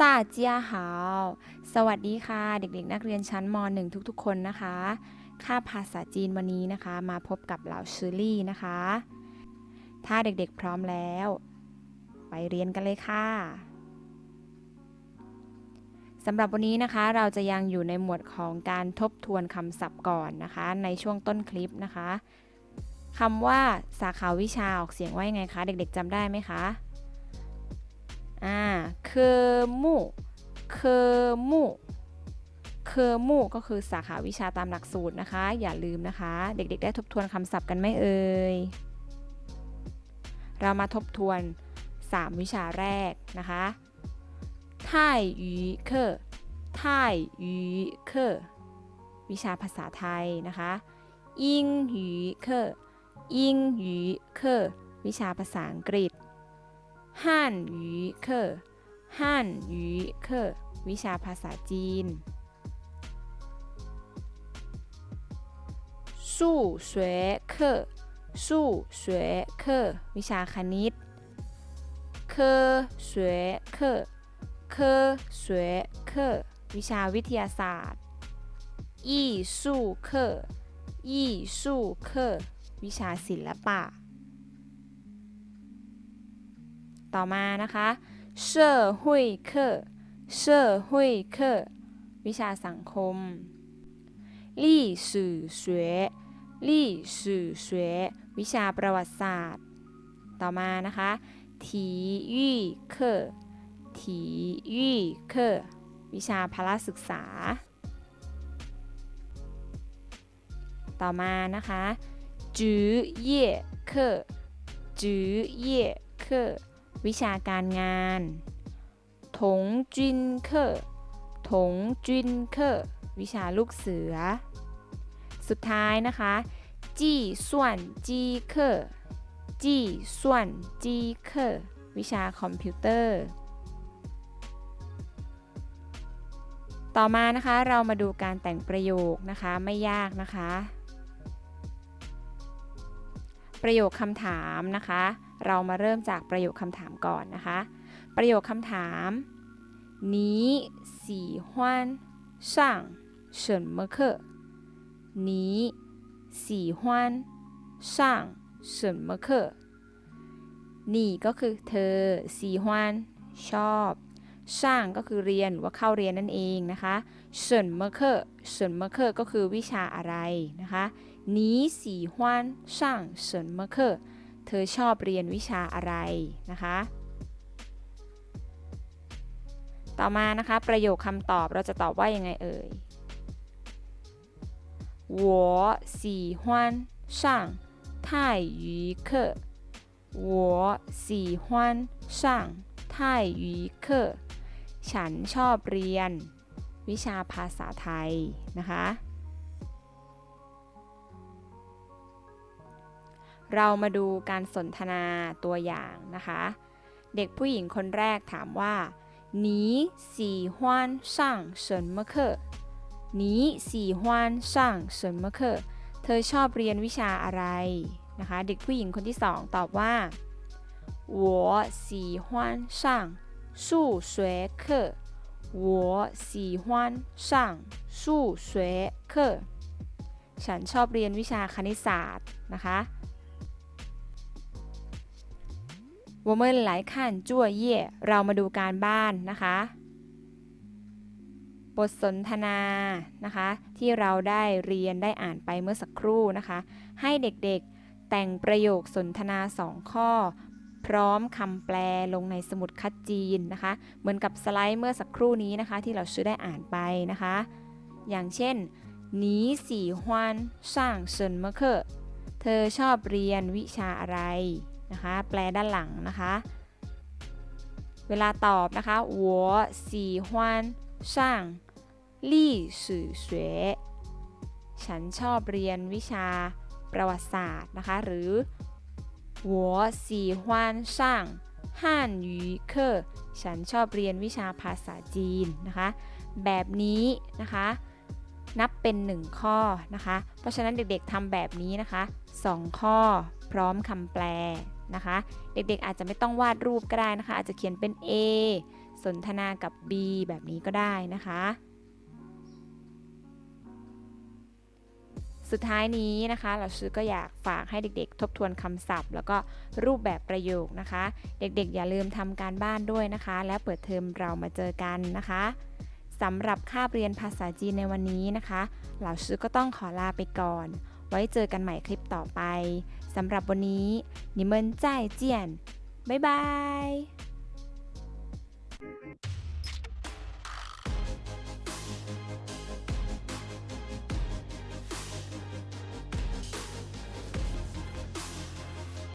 ตาเจียหาว สวัสดีค่ะ เด็กๆ นักเรียนชั้นม .1 ทุกๆ คนนะคะ ค่าภาษาจีนวันนี้นะคะ มาพบกับเหล่าชื่อลี่นะคะ ถ้าเด็กๆพร้อมแล้ว ไปเรียนกันเลยค่ะสำหรับวันนี้นะคะเราจะยังอยู่ในหมวดของการทบทวนคำศัพท์ก่อนนะคะ ในช่วงต้นคลิปนะคะคำว่าสาขาวิชาออกเสียงว่ายังไงคะ เด็กๆจำได้ไหมคะ อ่าเคมูเคมูเคมูก็คือสาขาวิชาตามหลักสูตรนะคะ อย่าลืมนะคะ เด็กๆ ได้ทบทวนคำศัพท์กันไหมเอ่ย เรามาทบทวน 3 วิชาแรกนะคะไทยยูเคอร์ไทยยูเคอร์วิชาภาษาไทยนะคะอิงยูเคอร์อิงยูเคอร์วิชาภาษาอังกฤษ ฮั่นยูเคอฮั่นยูเคอวิชาภาษาจีน สู้สวยเคอสู้สวยเคอวิชาคณิต เคอสวยเคอเคอสวยเคอวิชาวิทยาศาสตร์ยี่สู้เคอีสู้เควิชาศิลปะ ต่อมานะคะเชื่อหุยเคอเชื่อวิชาสังคม历史学历史学วิชาประวัติศาสตร์ ต่อมานะคะ体育课体育课วิชาพละศึกษา ต่อมานะคะจื้อเย่เคอจื้อเย่เคอ วิชาการงานถงจุนเคอร์ถงจุนเคอร์วิชาลูกเสือ สุดท้ายนะคะจีส่วนจีเคอร์จีส่วนจีเคอร์วิชาคอมพิวเตอร์ ต่อมานะคะเรามาดูการแต่งประโยคนะคะไม่ยากนะคะ ประโยคคำถามนะคะ เรามาเริ่มจากประโยคคำถามก่อนนะคะ ประโยคคำถาม你喜欢上什么课你喜欢上什么课你ก็คือเธอ喜欢ชอบช่างก็คือเรียนหรือว่าเข้าเรียนนั่นเองนะคะเฉินเมอร์เคอร์เฉินเมอร์เคอร์ก็คือวิชาอะไรนะคะ 你喜欢上什么课เธอชอบเรียนวิชาอะไรนะคะ ต่อมานะคะ ประโยคคำตอบเราจะตอบว่ายังไงเอ่ย我喜欢上泰语课我喜欢上泰语课ฉันชอบเรียนวิชาภาษาไทยนะคะ เรามาดูการสนทนาตัวอย่างนะคะ เด็กผู้หญิงคนแรกถามว่า你喜欢上什么课你喜欢上什么课เธอชอบเรียนวิชาอะไรนะคะ เด็กผู้หญิงคนที่สองตอบว่า我喜欢上数学课我喜欢上数学课ฉันชอบเรียนวิชาคณิตศาสตร์นะคะ 我们来看作业เรามาดูการบ้านนะคะ บทสนทนานะคะ ที่เราได้เรียนได้อ่านไปเมื่อสักครู่นะคะ ให้เด็กๆแต่งประโยคสนทนา 2 ข้อ พร้อมคำแปลลงในสมุดคัดจีนนะคะ เหมือนกับสไลด์เมื่อสักครู่นี้นะคะ ที่เราชื่อได้อ่านไปนะคะ อย่างเช่น你喜欢上什么课เธอชอบเรียนวิชาอะไร นะคะแปลด้านหลังนะคะ เวลาตอบนะคะ我喜欢上历史学ฉันชอบเรียนวิชาประวัติศาสตร์นะคะ หรือ我喜欢上汉语课ฉันชอบเรียนวิชาภาษาจีนนะคะ แบบนี้นะคะ นับเป็น 1 ข้อนะคะ เพราะฉะนั้นเด็กๆทำแบบนี้นะคะ 2 ข้อพร้อมคำแปล นะคะ เด็กๆอาจจะไม่ต้องวาดรูปก็ได้นะคะ อาจจะเขียนเป็น A สนทนากับ B แบบนี้ก็ได้นะคะ สุดท้ายนี้นะคะเราชื่อก็อยากฝากให้เด็กๆ ทบทวนคำศัพท์ แล้วก็รูปแบบประโยคนะคะ เด็กๆ อย่าลืมทำการบ้านด้วยนะคะ และเปิดเทอมเรามาเจอกันนะคะสำหรับคาบเรียนภาษาจีนในวันนี้นะคะ เหล่าชื่อก็ต้องขอลาไปก่อน ไว้เจอกันใหม่คลิปต่อไป สำหรับวันนี้นิเมินจ่ายเจียน บ๊ายบาย